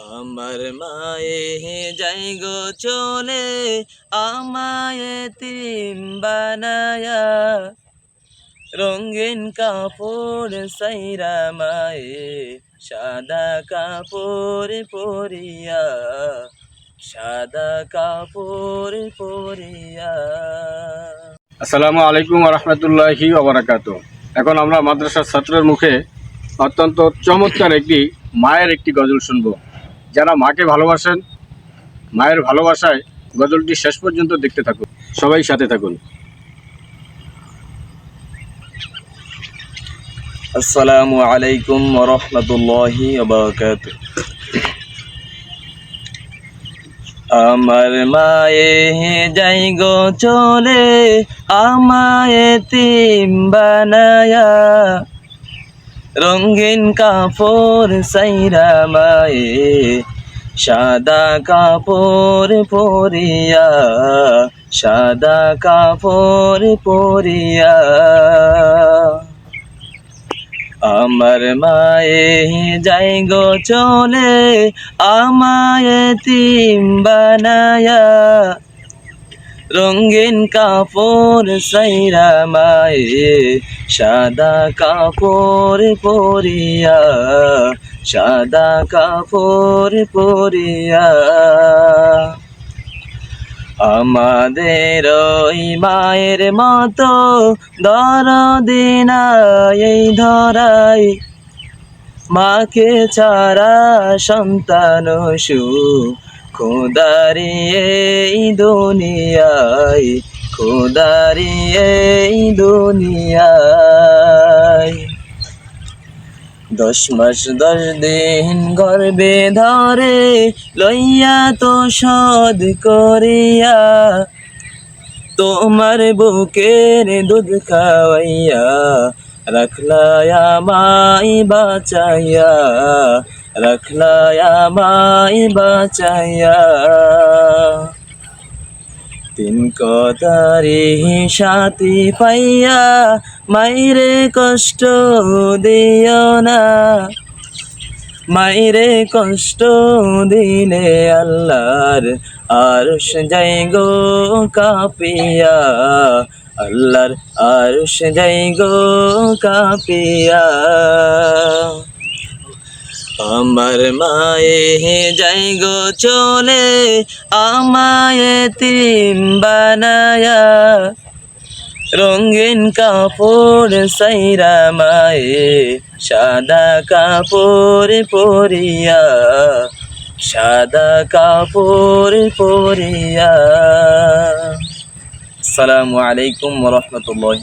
আমার মায়ে যাই গো চলে, আমায় তিম বানায়া। রঙিন কাপড় সাইরা মায়ে, সাদা কাপড় পরিয়া, সাদা কাপড় পরিয়া। আসসালামু আলাইকুম রহমতুল্লাহি ওবরাকাত এখন আমরা মাদ্রাসার ছাত্রের মুখে অত্যন্ত চমৎকার একটি মায়ের একটি গজল শুনব। যারা মাকে ভালোবাসেন, মায়ের ভালোবাসায় গজলটি শেষ পর্যন্ত দেখতে থাকুন। সবাই সাথে থাকুন। আসসালামু আলাইকুম রহমতুল্লাহি আমার মায়ে যাই গো চলে আমায় তিম বানায়া। রঙিন কাপড় সাইরা মায়ে সাদা কাপড় পরিয়া সাদা কাপড় পরিয়া আমার মায়ে যাই গো চলে আমায় তিম বানায়া রঙিন কাপড় সাইরা মায়ে সাদা কাপড় পরিয়া, সাদা কাপড় পরিয়া। আমাদের ওই মায়ের মতো দরদিনা এই ধরাই। মাকে ছাড়া সন্তান সু খোদারি এই দুনিয়ায় খোদারি এই দুনিয়ায়। দশ মাস, দশ দিন গর্বে ধরে লইয়া তো সদ করিয়া তোমার বুকের দুধ খাওয়াইয়া রাখলায়া মাই বাঁচাইয়া রাখলায়া মাই বাঁচাইয়া। তিন কতারি সাথী পাইয়া মাইরে কষ্ট দিও না। মাইরে কষ্ট দিলে আল্লাহর আর যাই গো কাপিয়া। আল্লাহর আর যাই গো কাপিয়া। আমার মায়ে যাই গো চলে, আমায় তিম বানায়া। রঙিন কাপড় সাইরা মায়ে, সাদা কাপড় পরিয়া। সাদা কাপড় পরিয়া। সালামু আলাইকুম রহমতুল্লাহ